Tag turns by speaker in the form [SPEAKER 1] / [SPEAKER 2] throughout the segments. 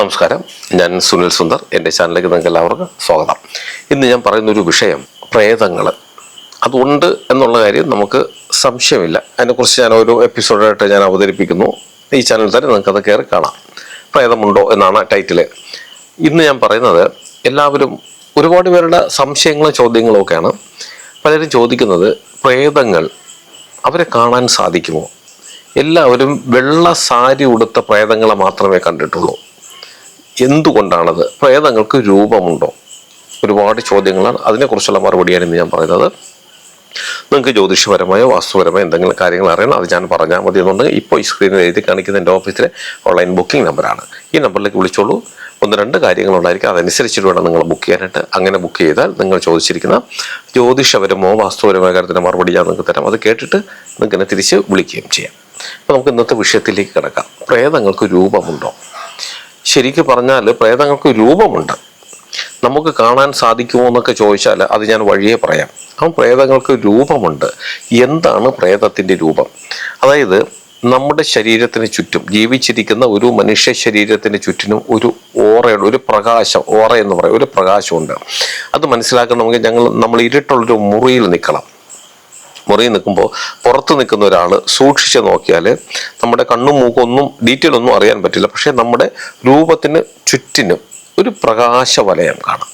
[SPEAKER 1] നമസ്കാരം. ഞാൻ സുനിൽ സുന്ദർ. എന്റെ ചാനലിലേക്ക് നിങ്ങൾക്ക് എല്ലാവർക്കും സ്വാഗതം. ഇന്ന് ഞാൻ പറയുന്നൊരു വിഷയം പ്രേതങ്ങൾ അതുണ്ട് എന്നുള്ള കാര്യം നമുക്ക് സംശയമില്ല. അതിനെക്കുറിച്ച് ഞാൻ ഒരു എപ്പിസോഡായിട്ട് ഞാൻ അവതരിപ്പിക്കുന്നു. ഈ ചാനൽ തന്നെ നിങ്ങൾക്ക് അത് കയറി കാണാം. പ്രേതമുണ്ടോ എന്നാണ് ടൈറ്റിൽ ഇന്ന് ഞാൻ പറയുന്നത് എല്ലാവരും ഒരുപാട് പേരുടെ സംശയങ്ങളും ചോദ്യങ്ങളും ഒക്കെയാണ്. പലരും ചോദിക്കുന്നത് പ്രേതങ്ങൾ അവരെ കാണാൻ സാധിക്കുമോ? എല്ലാവരും വെള്ള സാരി ഉടുത്ത പ്രേതങ്ങളെ മാത്രമേ കണ്ടിട്ടുള്ളൂ. എന്തുകൊണ്ടാണത്? പ്രേതങ്ങൾക്ക് രൂപമുണ്ടോ? ഒരുപാട് ചോദ്യങ്ങളാണ്. അതിനെക്കുറിച്ചുള്ള മറുപടിയാണ് ഇന്ന് ഞാൻ പറയുന്നത്. നിങ്ങൾക്ക് ജ്യോതിഷപരമായോ വാസ്തുപരമായോ എന്തെങ്കിലും കാര്യങ്ങൾ അറിയണം അത് ഞാൻ പറഞ്ഞാൽ മതി എന്നുണ്ടെങ്കിൽ ഇപ്പോൾ ഈ സ്ക്രീനിൽ എഴുതി കാണിക്കുന്ന എന്റെ ഓഫീസിലെ ഓൺലൈൻ ബുക്കിംഗ് നമ്പറാണ് ഈ നമ്പറിലേക്ക് വിളിച്ചോളൂ. ഒന്ന് രണ്ട് കാര്യങ്ങളുണ്ടായിരിക്കും. അതനുസരിച്ചിട്ട് വേണം നിങ്ങൾ ബുക്ക് ചെയ്യാനായിട്ട്. അങ്ങനെ ബുക്ക് ചെയ്താൽ നിങ്ങൾ ചോദിച്ചിരിക്കുന്ന ജ്യോതിഷപരമോ വാസ്തുപരമായ കാര്യത്തിന് മറുപടി ഞാൻ നിങ്ങൾക്ക് തരാം. അത് കേട്ടിട്ട് നിങ്ങൾക്ക് തിരിച്ച് വിളിക്കുകയും ചെയ്യാം. അപ്പോൾ നമുക്ക് ഇന്നത്തെ വിഷയത്തിലേക്ക് കിടക്കാം. പ്രേതങ്ങൾക്ക് രൂപമുണ്ടോ? ശരിക്കും പറഞ്ഞാൽ പ്രേതങ്ങൾക്ക് രൂപമുണ്ട്. നമുക്ക് കാണാൻ സാധിക്കുമോ എന്നൊക്കെ ചോദിച്ചാൽ അത് ഞാൻ വഴിയെ പറയാം. അപ്പം പ്രേതങ്ങൾക്ക് രൂപമുണ്ട്. എന്താണ് പ്രേതത്തിന്റെ രൂപം? അതായത് നമ്മുടെ ശരീരത്തിന് ചുറ്റും ജീവിച്ചിരിക്കുന്ന ഒരു മനുഷ്യ ശരീരത്തിന് ചുറ്റിനും ഒരു ഓറയുണ്ട് ഒരു പ്രകാശം ഓറ എന്ന് പറയും ഒരു പ്രകാശമുണ്ട്. അത് മനസ്സിലാക്കാൻ നമുക്ക് ഞങ്ങൾ നമ്മൾ ഇരുട്ടുള്ളൊരു മുറിയിൽ നിൽക്കണം. മുറിയിൽ നിൽക്കുമ്പോൾ പുറത്ത് നിൽക്കുന്ന ഒരാൾ സൂക്ഷിച്ച് നോക്കിയാൽ നമ്മുടെ കണ്ണും മൂക്കും ഒന്നും ഡീറ്റെയിൽ ഒന്നും അറിയാൻ പറ്റില്ല. പക്ഷേ നമ്മുടെ രൂപത്തിന് ചുറ്റിനും ഒരു പ്രകാശ വലയം കാണാം.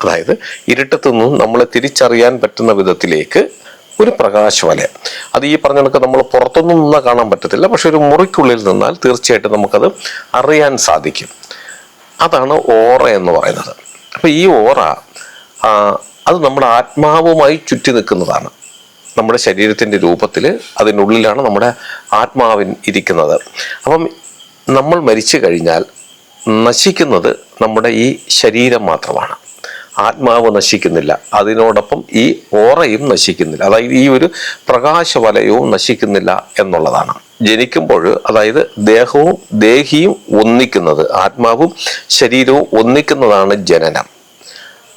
[SPEAKER 1] അതായത് ഇരുട്ടത്തു നിന്നും നമ്മളെ തിരിച്ചറിയാൻ പറ്റുന്ന വിധത്തിലേക്ക് ഒരു പ്രകാശ വലയം അത് ഈ പറഞ്ഞ കണക്ക് നമ്മൾ പുറത്തൊന്നും നിന്നാൽ കാണാൻ പറ്റത്തില്ല. പക്ഷെ ഒരു മുറിക്കുള്ളിൽ നിന്നാൽ തീർച്ചയായിട്ടും നമുക്കത് അറിയാൻ സാധിക്കും. അതാണ് ഓറ എന്ന് പറയുന്നത്. അപ്പോൾ ഈ ഓറ അത് നമ്മുടെ ആത്മാവുമായി ചുറ്റി നിൽക്കുന്നതാണ്. നമ്മുടെ ശരീരത്തിന്റെ രൂപത്തിൽ അതിനുള്ളിലാണ് നമ്മുടെ ആത്മാവിൻ ഇരിക്കുന്നത്. അപ്പം നമ്മൾ മരിച്ചു കഴിഞ്ഞാൽ നശിക്കുന്നത് നമ്മുടെ ഈ ശരീരം മാത്രമാണ്. ആത്മാവ് നശിക്കുന്നില്ല. അതിനോടൊപ്പം ഈ ഓറയും നശിക്കുന്നില്ല. അതായത് ഈ ഒരു പ്രകാശവലയവും നശിക്കുന്നില്ല എന്നുള്ളതാണ്. ജനിക്കുമ്പോൾ അതായത് ദേഹവും ദേഹിയും ഒന്നിക്കുന്നത് ആത്മാവും ശരീരവും ഒന്നിക്കുന്നതാണ് ജനനം.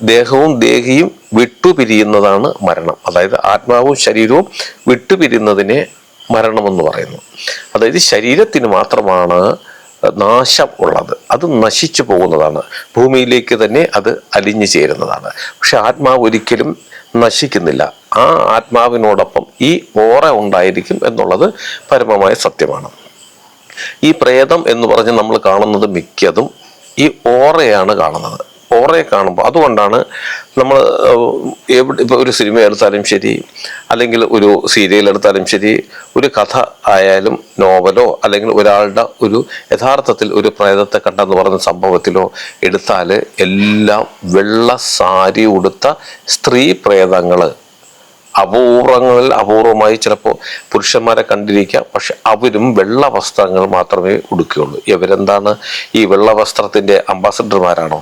[SPEAKER 1] ദേഹവും ദേഹിയും വിട്ടുപിരിയുന്നതാണ് മരണം. അതായത് ആത്മാവും ശരീരവും വിട്ടുപിരിയുന്നതിനെ മരണമെന്ന് പറയുന്നു. അതായത് ശരീരത്തിന് മാത്രമാണ് നാശം ഉള്ളത്. അത് നശിച്ചു പോകുന്നതാണ്. ഭൂമിയിലേക്ക് തന്നെ അത് അലിഞ്ഞു ചേരുന്നതാണ്. പക്ഷെ ആത്മാവ് ഒരിക്കലും നശിക്കുന്നില്ല. ആ ആത്മാവിനോടൊപ്പം ഈ ഓറ ഉണ്ടായിരിക്കും എന്നുള്ളത് പരമമായ സത്യമാണ്. ഈ പ്രേതം എന്ന് പറഞ്ഞ് നമ്മൾ കാണുന്നത് മിക്കതും ഈ ഓറയാണ് കാണുന്നത്. ഓറയെ കാണുമ്പോൾ അതുകൊണ്ടാണ് നമ്മൾ ഇപ്പോൾ ഒരു സിനിമ എടുത്താലും ശരി അല്ലെങ്കിൽ ഒരു സീരിയൽ എടുത്താലും ശരി ഒരു കഥ ആയാലും നോവലോ അല്ലെങ്കിൽ ഒരാളുടെ ഒരു യഥാർത്ഥത്തിൽ ഒരു പ്രേതത്തെ കണ്ടെന്ന് പറഞ്ഞ സംഭവത്തിലോ എടുത്താൽ എല്ലാം വെള്ള സാരി ഉടുത്ത സ്ത്രീ പ്രേതങ്ങൾ അപൂർവങ്ങളിൽ അപൂർവമായി ചിലപ്പോൾ പുരുഷന്മാരെ കണ്ടിരിക്കാം പക്ഷെ അവരും വെള്ള വസ്ത്രങ്ങൾ മാത്രമേ ഉടുക്കുകയുള്ളൂ. ഇവരെന്താണ്? ഈ വെള്ള വസ്ത്രത്തിന്റെ അംബാസഡർമാരാണോ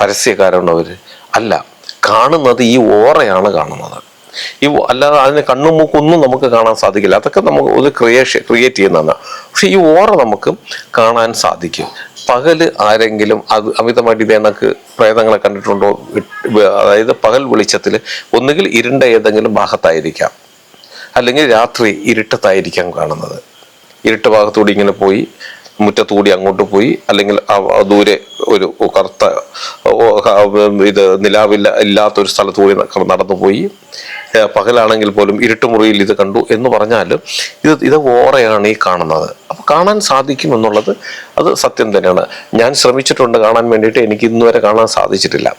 [SPEAKER 1] പരസ്യക്കാരാണോ അവർ അല്ല. കാണുന്നത് ഈ ഓറയാണ് കാണുന്നത്. ഈ അല്ലാതെ അതിന് കണ്ണും മൂക്കൊന്നും നമുക്ക് കാണാൻ സാധിക്കില്ല. അതൊക്കെ നമുക്ക് ഒരു ക്രിയേഷൻ ക്രിയേറ്റ് ചെയ്യുന്നതാണ്. പക്ഷെ ഈ ഓറ നമുക്ക് കാണാൻ സാധിക്കും. പകൽ ആരെങ്കിലും അത് അമിതമായിട്ട് ഇതേ കണക്ക് പ്രേതങ്ങളെ കണ്ടിട്ടുണ്ടോ? അതായത് പകൽ വെളിച്ചത്തിൽ ഒന്നുകിൽ ഇരുണ്ട ഏതെങ്കിലും ഭാഗത്തായിരിക്കാം. അല്ലെങ്കിൽ രാത്രി ഇരുട്ടത്തായിരിക്കാം കാണുന്നത്. ഇരുട്ട് ഭാഗത്തൂടി ഇങ്ങനെ പോയി മുറ്റത്തുകൂടി അങ്ങോട്ട് പോയി അല്ലെങ്കിൽ ദൂരെ ഒരു കറുത്ത ഇത് നിലാവില്ല ഇല്ലാത്തൊരു സ്ഥലത്തുകൂടി കൂടി നടന്നു പോയി. പകലാണെങ്കിൽ പോലും ഇരുട്ടുമുറിയിൽ ഇത് കണ്ടു എന്ന് പറഞ്ഞാൽ ഇത് ഇത് ഓറയാണ് ഈ കാണുന്നത്. അപ്പൊ കാണാൻ സാധിക്കും എന്നുള്ളത് അത് സത്യം തന്നെയാണ്. ഞാൻ ശ്രമിച്ചിട്ടുണ്ട് കാണാൻ വേണ്ടിയിട്ട് എനിക്ക് ഇന്നുവരെ കാണാൻ സാധിച്ചിട്ടില്ല.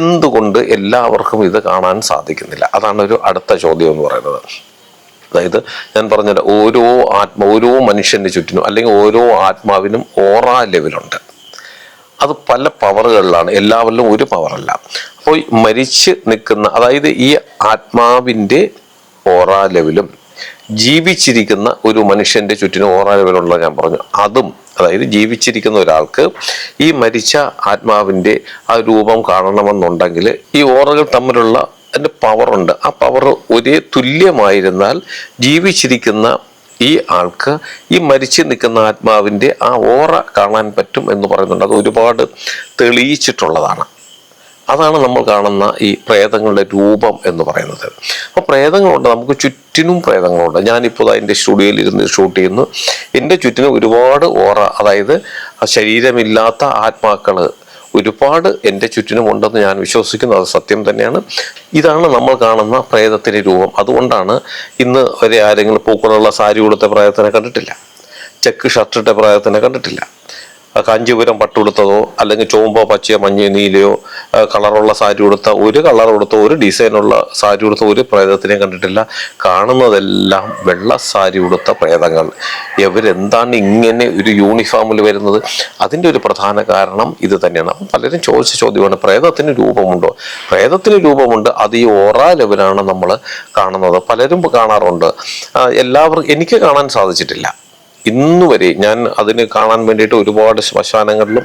[SPEAKER 1] എന്തുകൊണ്ട് എല്ലാവർക്കും ഇത് കാണാൻ സാധിക്കുന്നില്ല? അതാണ് ഒരു അടുത്ത ചോദ്യം എന്ന് പറയുന്നത്. അതായത് ഞാൻ പറഞ്ഞ ഓരോ ആത്മ ഓരോ മനുഷ്യന്റെ ചുറ്റിനും അല്ലെങ്കിൽ ഓരോ ആത്മാവിനും ഓറാ ലെവലുണ്ട്. അത് പല പവറുകളിലാണ് എല്ലാവരിലും ഒരു പവറല്ല. അപ്പോൾ മരിച്ച് നിൽക്കുന്ന അതായത് ഈ ആത്മാവിന്റെ ഓറാ ലെവലും ജീവിച്ചിരിക്കുന്ന ഒരു മനുഷ്യന്റെ ചുറ്റിനും ഓറാ ലെവലുള്ള ഞാൻ പറഞ്ഞു അതും അതായത് ജീവിച്ചിരിക്കുന്ന ഒരാൾക്ക് ഈ മരിച്ച ആത്മാവിന്റെ ആ രൂപം കാണണമെന്നുണ്ടെങ്കിൽ ഈ ഓറകൾ തമ്മിലുള്ള പവറുണ്ട്. ആ പവർ ഒരേ തുല്യമായിരുന്നാൽ ജീവിച്ചിരിക്കുന്ന ഈ ആൾക്ക് ഈ മരിച്ചു നിൽക്കുന്ന ആത്മാവിന്റെ ആ ഓറ കാണാൻ പറ്റും എന്ന് പറയുന്നുണ്ട്. അത് ഒരുപാട് തെളിയിച്ചിട്ടുള്ളതാണ്. അതാണ് നമ്മൾ കാണുന്ന ഈ പ്രേതങ്ങളുടെ രൂപം എന്ന് പറയുന്നത്. അപ്പോൾ പ്രേതങ്ങളുണ്ട്. നമുക്ക് ചുറ്റിനും പ്രേതങ്ങളുണ്ട്. ഞാനിപ്പോൾ എന്റെ സ്റ്റുഡിയോയിൽ ഇരുന്ന് ഷൂട്ട് ചെയ്യുന്നു. എന്റെ ചുറ്റിനും ഒരുപാട് ഓറ അതായത് ശരീരമില്ലാത്ത ആത്മാക്കൾ ഒരുപാട് എന്റെ ചുറ്റിനും ഉണ്ടെന്ന് ഞാൻ വിശ്വസിക്കുന്നു അത് സത്യം തന്നെയാണ്. ഇതാണ് നമ്മൾ കാണുന്ന പ്രേതത്തിന്റെ രൂപം. അതുകൊണ്ടാണ് ഇന്ന് വരെ ആരെങ്കിലും പൂക്കളുള്ള സാരി ഉടുത്ത പ്രേതത്തിനെ കണ്ടിട്ടില്ല. ചെക്ക് ഷർട്ടിട്ട പ്രേതത്തിനെ കണ്ടിട്ടില്ല. കാഞ്ചീപുരം പട്ടുടുത്തതോ അല്ലെങ്കിൽ ചുവമ്പോ പച്ചയോ മഞ്ഞയോ നീലയോ കളറുള്ള സാരി ഉടുത്ത ഒരു കളർ ഉടുത്ത ഒരു ഡിസൈനുള്ള സാരി ഉടുത്ത ഒരു പ്രേതത്തിനെ കണ്ടിട്ടില്ല. കാണുന്നതെല്ലാം വെള്ള സാരി ഉടുത്ത പ്രേതങ്ങൾ. ഇവരെന്താണ് ഇങ്ങനെ ഒരു യൂണിഫോമിൽ വരുന്നത്? അതിന്റെ ഒരു പ്രധാന കാരണം ഇത് തന്നെയാണ്. അപ്പം പലരും ചോദിച്ച ചോദ്യമാണ് പ്രേതത്തിന് രൂപമുണ്ടോ? പ്രേതത്തിന് രൂപമുണ്ട് അത് ഈ ഓറ ലെവലാണ് നമ്മൾ കാണുന്നത്. പലരും കാണാറുണ്ട്. എല്ലാവർക്കും എനിക്ക് കാണാൻ സാധിച്ചിട്ടില്ല. ഇന്ന് വരെ ഞാൻ അതിന് കാണാൻ വേണ്ടിയിട്ട് ഒരുപാട് ശ്മശാനങ്ങളിലും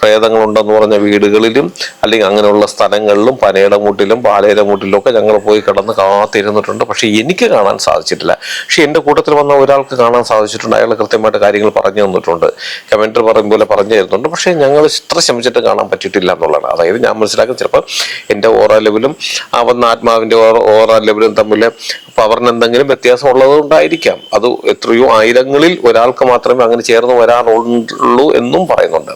[SPEAKER 1] പ്രേതങ്ങളുണ്ടെന്ന് പറഞ്ഞ വീടുകളിലും അല്ലെങ്കിൽ അങ്ങനെയുള്ള സ്ഥലങ്ങളിലും പനയിടമൂട്ടിലും പാലയിടമൂട്ടിലും ഒക്കെ ഞങ്ങൾ പോയി കിടന്ന് കാത്തിരുന്നിട്ടുണ്ട്. പക്ഷേ എനിക്ക് കാണാൻ സാധിച്ചിട്ടില്ല. പക്ഷേ എന്റെ കൂട്ടത്തിൽ വന്ന ഒരാൾക്ക് കാണാൻ സാധിച്ചിട്ടുണ്ട്. അയാൾ കൃത്യമായിട്ട് കാര്യങ്ങൾ പറഞ്ഞു തന്നിട്ടുണ്ട്. കമന്റർ പറയും പോലെ പറഞ്ഞു തരുന്നുണ്ട്. പക്ഷേ ഞങ്ങൾ ഇത്ര ശ്രമിച്ചിട്ട് കാണാൻ പറ്റിയിട്ടില്ല എന്നുള്ളതാണ്. അതായത് ഞാൻ മനസ്സിലാക്കുന്നത് ചിലപ്പോൾ എന്റെ ഓറ ലെവലും ആ വന്ന ആത്മാവിന്റെ ഓറ ലെവലും തമ്മിൽ പവറിന് എന്തെങ്കിലും വ്യത്യാസം ഉള്ളത് കൊണ്ടായിരിക്കാം അത് എത്രയോ ആയിരങ്ങളിൽ ഒരാൾക്ക് മാത്രമേ അങ്ങനെ ചേർന്ന് വരാറുള്ളൂ എന്നും പറയുന്നുണ്ട്.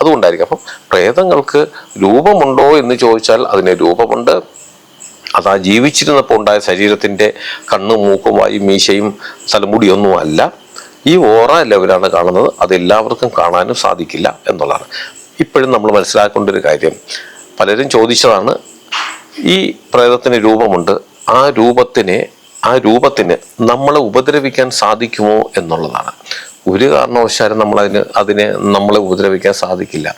[SPEAKER 1] അതുകൊണ്ടായിരിക്കും അപ്പം പ്രേതങ്ങൾക്ക് രൂപമുണ്ടോ എന്ന് ചോദിച്ചാൽ അതിന് രൂപമുണ്ട്. അത് ആ ജീവിച്ചിരുന്നപ്പോൾ ഉണ്ടായ ശരീരത്തിന്റെ കണ്ണും മൂക്കും വായും മീശയും തലമുടിയൊന്നും അല്ല. ഈ ഓറ ലെവലാണ് കാണുന്നത്. അതെല്ലാവർക്കും കാണാനും സാധിക്കില്ല എന്നുള്ളതാണ്. ഇപ്പോഴും നമ്മൾ മനസ്സിലാക്കേണ്ട ഒരു കാര്യം. പലരും ചോദിച്ചതാണ് ഈ പ്രേതത്തിന് രൂപമുണ്ട്. ആ രൂപത്തിനെ ആ രൂപത്തിന് നമ്മളെ ഉപദ്രവിക്കാൻ സാധിക്കുമോ എന്നുള്ളതാണ്. ഒരു കാരണവശാലും നമ്മളതിന് അതിനെ നമ്മളെ ഉപദ്രവിക്കാൻ സാധിക്കില്ല.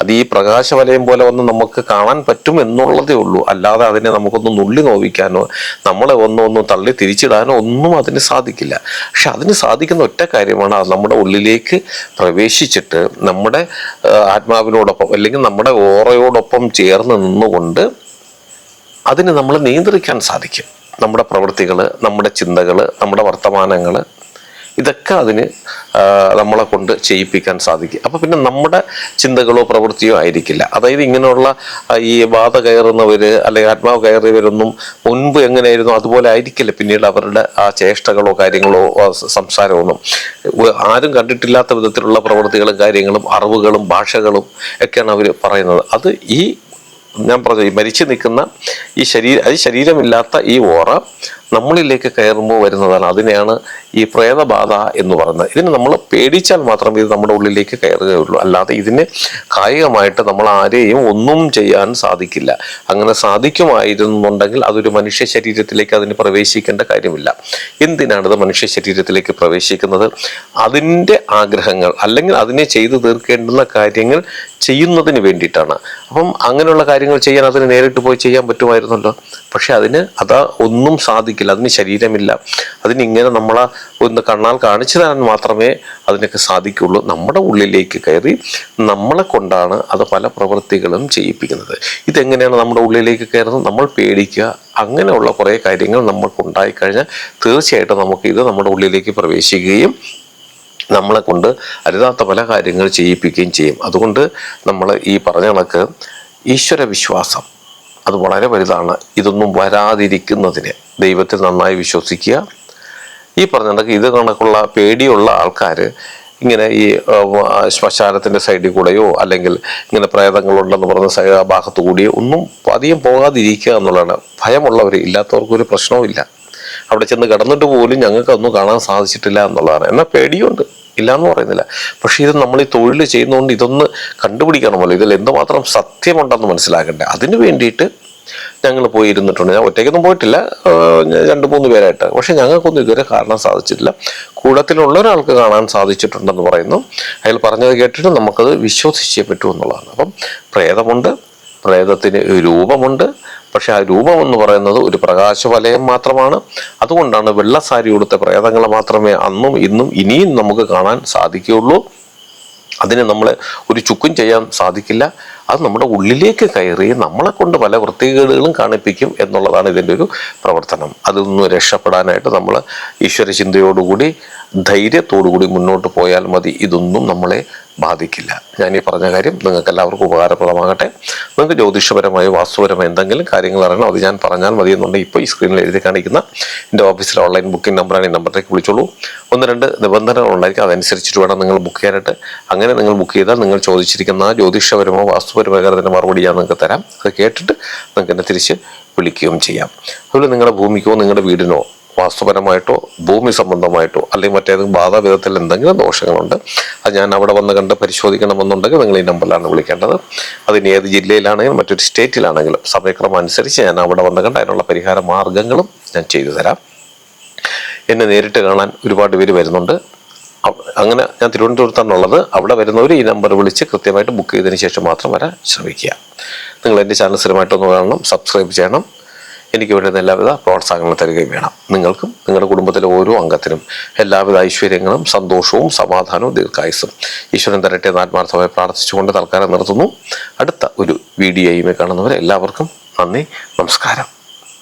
[SPEAKER 1] അത് ഈ പ്രകാശവലയം പോലെ ഒന്ന് നമുക്ക് കാണാൻ പറ്റും എന്നുള്ളതേ ഉള്ളൂ. അല്ലാതെ അതിനെ നമുക്കൊന്ന് നുള്ളി നോവിക്കാനോ നമ്മളെ ഒന്നും ഒന്ന് തള്ളി തിരിച്ചിടാനോ ഒന്നും അതിന് സാധിക്കില്ല. പക്ഷെ അതിന് സാധിക്കുന്ന ഒറ്റ കാര്യമാണ് അത് നമ്മുടെ ഉള്ളിലേക്ക് പ്രവേശിച്ചിട്ട് നമ്മുടെ ആത്മാവിനോടൊപ്പം അല്ലെങ്കിൽ നമ്മുടെ ഓറയോടൊപ്പം ചേർന്ന് നിന്നുകൊണ്ട് അതിനെ നമ്മൾ നിയന്ത്രിക്കാൻ സാധിക്കും. നമ്മുടെ പ്രവൃത്തികൾ നമ്മുടെ ചിന്തകൾ നമ്മുടെ വർത്തമാനങ്ങൾ ഇതൊക്കെ അതിന് നമ്മളെ കൊണ്ട് ചെയ്യിപ്പിക്കാൻ സാധിക്കും. അപ്പോൾ പിന്നെ നമ്മുടെ ചിന്തകളോ പ്രവൃത്തിയോ ആയിരിക്കില്ല. അതായത് ഇങ്ങനെയുള്ള ഈ ബാധ കയറുന്നവർ അല്ലെങ്കിൽ ആത്മാവ് കയറിയവരൊന്നും മുൻപ് എങ്ങനെയായിരുന്നു അതുപോലെ ആയിരിക്കില്ല. പിന്നീട് അവരുടെ ആ ചേഷ്ടകളോ കാര്യങ്ങളോ സംസാരമൊന്നും. ആരും കണ്ടിട്ടില്ലാത്ത വിധത്തിലുള്ള പ്രവൃത്തികളും കാര്യങ്ങളും അറിവുകളും ഭാഷകളും ഒക്കെയാണ് അവർ പറയുന്നത്. അത് ഈ ഞാൻ പറഞ്ഞു ഈ മരിച്ചു നിൽക്കുന്ന ഈ ശരീരം അത് ശരീരമില്ലാത്ത ഈ ഓറ നമ്മളിലേക്ക് കയറുമ്പോൾ വരുന്നതാണ്. അതിനെയാണ് ഈ പ്രേതബാധ എന്ന് പറയുന്നത്. ഇതിന് നമ്മൾ പേടിച്ചാൽ മാത്രമേ ഇത് നമ്മുടെ ഉള്ളിലേക്ക് കയറുകയുള്ളൂ. അല്ലാതെ ഇതിന് കായികമായിട്ട് നമ്മൾ ആരെയും ഒന്നും ചെയ്യാൻ സാധിക്കില്ല. അങ്ങനെ സാധിക്കുമായിരുന്നുണ്ടെങ്കിൽ അതൊരു മനുഷ്യ ശരീരത്തിലേക്ക് അതിന് പ്രവേശിക്കേണ്ട കാര്യമില്ല. എന്തിനാണിത് മനുഷ്യ ശരീരത്തിലേക്ക് പ്രവേശിക്കുന്നത്? അതിന്റെ ആഗ്രഹങ്ങൾ അല്ലെങ്കിൽ അതിനെ ചെയ്തു തീർക്കേണ്ടുന്ന കാര്യങ്ങൾ ചെയ്യുന്നതിന് വേണ്ടിയിട്ടാണ്. അപ്പം അങ്ങനെയുള്ള കാര്യങ്ങൾ ചെയ്യാൻ അതിന് നേരിട്ട് പോയി ചെയ്യാൻ പറ്റുമായിരുന്നല്ലോ. പക്ഷെ അതിന് അതാ ഒന്നും സാധിക്കില്ല അതിന് ശരീരമില്ല. അതിന് ഇങ്ങനെ നമ്മളെ ഒന്ന് കണ്ണാൽ കാണിച്ചു തരാൻ മാത്രമേ അതിനൊക്കെ സാധിക്കുള്ളൂ. നമ്മുടെ ഉള്ളിലേക്ക് കയറി നമ്മളെ കൊണ്ടാണ് അത് പല പ്രവൃത്തികളും ചെയ്യിപ്പിക്കുന്നത്. ഇതെങ്ങനെയാണ് നമ്മുടെ ഉള്ളിലേക്ക് കയറുന്നത്? നമ്മൾ പേടിക്കുക. അങ്ങനെയുള്ള കുറേ കാര്യങ്ങൾ നമ്മൾക്കുണ്ടായിക്കഴിഞ്ഞാൽ തീർച്ചയായിട്ടും നമുക്ക് ഇത് നമ്മുടെ ഉള്ളിലേക്ക് പ്രവേശിക്കുകയും നമ്മളെ കൊണ്ട് അരുതാത്ത പല കാര്യങ്ങൾ ചെയ്യിപ്പിക്കുകയും ചെയ്യും. അതുകൊണ്ട് നമ്മൾ ഈ പറഞ്ഞ കണക്ക് ഈശ്വര വിശ്വാസം അത് വളരെ വലുതാണ്. ഇതൊന്നും വരാതിരിക്കുന്നതിന് ദൈവത്തിൽ നന്നായി വിശ്വസിക്കുക. ഈ പറഞ്ഞ കണക്ക് ഇത് കണക്കുള്ള പേടിയുള്ള ആൾക്കാർ ഇങ്ങനെ ഈ ശ്മശാനത്തിന്റെ സൈഡിൽ കൂടെയോ അല്ലെങ്കിൽ ഇങ്ങനെ പ്രേതങ്ങളുണ്ടെന്ന് പറഞ്ഞ ഭാഗത്തു കൂടിയോ ഒന്നും അധികം പോകാതിരിക്കുക എന്നുള്ളതാണ്. ഭയമുള്ളവർ ഇല്ലാത്തവർക്കൊരു പ്രശ്നവും ഇല്ല. അവിടെ ചെന്ന് കിടന്നിട്ട് പോലും ഞങ്ങൾക്ക് ഒന്നും കാണാൻ സാധിച്ചിട്ടില്ല എന്നുള്ളതാണ്. എന്നാൽ പേടിയുണ്ട്. ഇല്ല എന്ന് പറയുന്നില്ല. പക്ഷെ ഇത് നമ്മൾ ഈ തൊഴിൽ ചെയ്യുന്നതുകൊണ്ട് ഇതൊന്ന് കണ്ടുപിടിക്കണമല്ലോ. ഇതിൽ എന്തുമാത്രം സത്യമുണ്ടെന്ന് മനസ്സിലാക്കണ്ടേ. അതിന് വേണ്ടിയിട്ട് ഞങ്ങൾ പോയി ഇരുന്നിട്ടുണ്ട് ഞാൻ ഒറ്റയ്ക്കൊന്നും പോയിട്ടില്ല. രണ്ട് മൂന്ന് പേരായിട്ട്. പക്ഷെ ഞങ്ങൾക്കൊന്നും ഇതുവരെ കാണാൻ സാധിച്ചിട്ടില്ല. കൂടത്തിലുള്ള ഒരാൾക്ക് കാണാൻ സാധിച്ചിട്ടുണ്ടെന്ന് പറയുന്നു. അയാൾ പറഞ്ഞത് കേട്ടിട്ട് നമുക്കത് വിശ്വസിച്ചേ പറ്റൂ എന്നുള്ളതാണ്. അപ്പം പ്രേതമുണ്ട്. പ്രേതത്തിന് രൂപമുണ്ട്. പക്ഷെ ആ രൂപം എന്ന് പറയുന്നത് ഒരു പ്രകാശ വലയം മാത്രമാണ്. അതുകൊണ്ടാണ് വെള്ളസാരി ഉടുത്ത പ്രേതങ്ങളെ മാത്രമേ അന്നും ഇന്നും ഇനിയും നമുക്ക് കാണാൻ സാധിക്കുകയുള്ളൂ. അതിന് നമ്മൾ ഒരു ചുക്കും ചെയ്യാൻ സാധിക്കില്ല. അത് നമ്മുടെ ഉള്ളിലേക്ക് കയറി നമ്മളെ കൊണ്ട് പല വൃത്തികേടുകളും കാണിപ്പിക്കും എന്നുള്ളതാണ് ഇതിന്റെ ഒരു പ്രവർത്തനം. അതിൽ നിന്ന് രക്ഷപ്പെടാനായിട്ട് നമ്മൾ ഈശ്വര ചിന്തയോടുകൂടി ധൈര്യത്തോടുകൂടി മുന്നോട്ട് പോയാൽ മതി. ഇതൊന്നും നമ്മളെ ബാധിക്കില്ല. ഞാൻ ഈ പറഞ്ഞ കാര്യം നിങ്ങൾക്ക് എല്ലാവർക്കും ഉപകാരപ്രദമാകട്ടെ. നിങ്ങൾക്ക് ജ്യോതിഷപരമായി വാസ്തുപരമായി എന്തെങ്കിലും കാര്യങ്ങൾ അറിയണം അത് ഞാൻ പറഞ്ഞാൽ മതി എന്നുണ്ടെങ്കിൽ ഇപ്പോൾ ഈ സ്ക്രീനിൽ എഴുതി കാണിക്കുന്ന എന്റെ ഓഫീസിലെ ഓൺലൈൻ ബുക്കിംഗ് നമ്പറാണ് ഈ നമ്പറിലേക്ക് വിളിച്ചോളൂ. ഒന്ന് രണ്ട് നിബന്ധനകൾ ഉണ്ടായിരിക്കും അതനുസരിച്ചിട്ട് വേണം നിങ്ങൾ ബുക്ക് ചെയ്യാനായിട്ട്. അങ്ങനെ നിങ്ങൾ ബുക്ക് ചെയ്താൽ നിങ്ങൾ ചോദിച്ചിരിക്കുന്ന ജ്യോതിഷപരമോ വാസ്തുപരമോ കാര്യത്തിന്റെ മറുപടി ഞാൻ നിങ്ങൾക്ക് തരാം. അത് കേട്ടിട്ട് നിങ്ങൾക്ക് എന്നെ തിരിച്ച് വിളിക്കുകയും ചെയ്യാം. അതുപോലെ നിങ്ങളുടെ ഭൂമിക്കോ നിങ്ങളുടെ വീടിനോ വാസ്തുപരമായിട്ടോ ഭൂമി സംബന്ധമായിട്ടോ അല്ലെങ്കിൽ മറ്റേതെങ്കിലും ബാധാവിധത്തിൽ എന്തെങ്കിലും ദോഷങ്ങളുണ്ട് അത് ഞാൻ അവിടെ വന്ന് കണ്ട് പരിശോധിക്കണമെന്നുണ്ടെങ്കിൽ നിങ്ങൾ ഈ നമ്പറിലാണ് വിളിക്കേണ്ടത്. അതിന് ഏത് ജില്ലയിലാണെങ്കിലും മറ്റൊരു സ്റ്റേറ്റിലാണെങ്കിലും സമയക്രമം അനുസരിച്ച് ഞാൻ അവിടെ വന്ന് കണ്ട് അതിനുള്ള പരിഹാര മാർഗങ്ങളും ഞാൻ ചെയ്തു തരാം. എന്നെ നേരിട്ട് കാണാൻ ഒരുപാട് പേര് വരുന്നുണ്ട്. അങ്ങനെ ഞാൻ തിരുവനന്തപുരത്താണുള്ളത്. അവിടെ വരുന്നവർ ഈ നമ്പർ വിളിച്ച് കൃത്യമായിട്ട് ബുക്ക് ചെയ്തതിന് ശേഷം മാത്രം വരാൻ ശ്രമിക്കുക. നിങ്ങൾ എന്റെ ചാനൽ സ്ഥിരമായിട്ടൊന്ന് കാണണം സബ്സ്ക്രൈബ് ചെയ്യണം. എനിക്ക് വേണ്ടുന്ന എല്ലാവിധ പ്രോത്സാഹനങ്ങളും തരികയും വേണം. നിങ്ങൾക്കും നിങ്ങളുടെ കുടുംബത്തിലെ ഓരോ അംഗത്തിനും എല്ലാവിധ ഐശ്വര്യങ്ങളും സന്തോഷവും സമാധാനവും ദീർഘായുസും ഈശ്വരൻ തരട്ടെ എന്ന് ആത്മാർത്ഥമായി പ്രാർത്ഥിച്ചുകൊണ്ട് തൽക്കാലം നിർത്തുന്നു. അടുത്ത ഒരു വീഡിയോയുമേ കാണുന്നവരെ എല്ലാവർക്കും നന്ദി നമസ്കാരം.